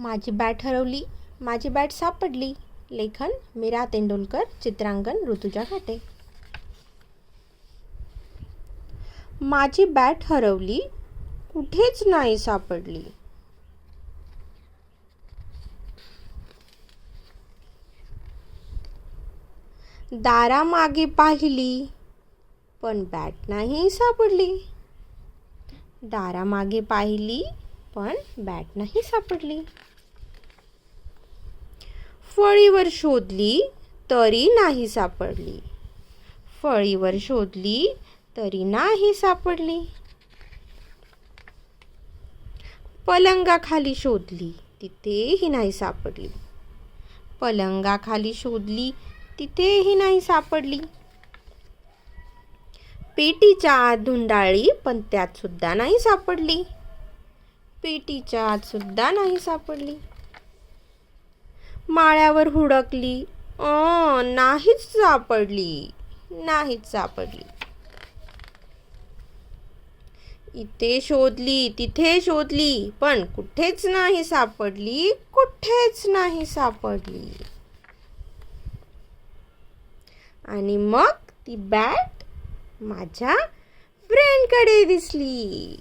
माझी बॅट हरवली माझी बॅट सापडली. लेखन मीरा तेंडुलकर चित्रांकन ऋतुजा घाटे. माझी बॅट हरवली कुठेच नाही सापडली. दारामागे पाहिली पण बॅट नाही सापडली. दारामागे पाहिली पण बॅट नाही सापडली. फळीवर शोधली तरी नाही सापडली. फळीवर शोधली तरी नाही सापडली. पलंगाखाली शोधली तिथेही नाही सापडली. पलंगाखाली शोधली तिथेही नाही सापडली. पेटीच्या आत धुंडाळी पण त्यात सुद्धा नाही सापडली. पेटीच्या आत सुद्धा नाही सापडली. माळ्यावर हुडकली. अ नाहीच सापडली. नाहीच सापडली. इथे शोधली तिथे शोधली पण कुठेच नाही सापडली कुठेच नाही सापडली. आणि मग ती बॅट माझ्या फ्रेंडकडे दिसली.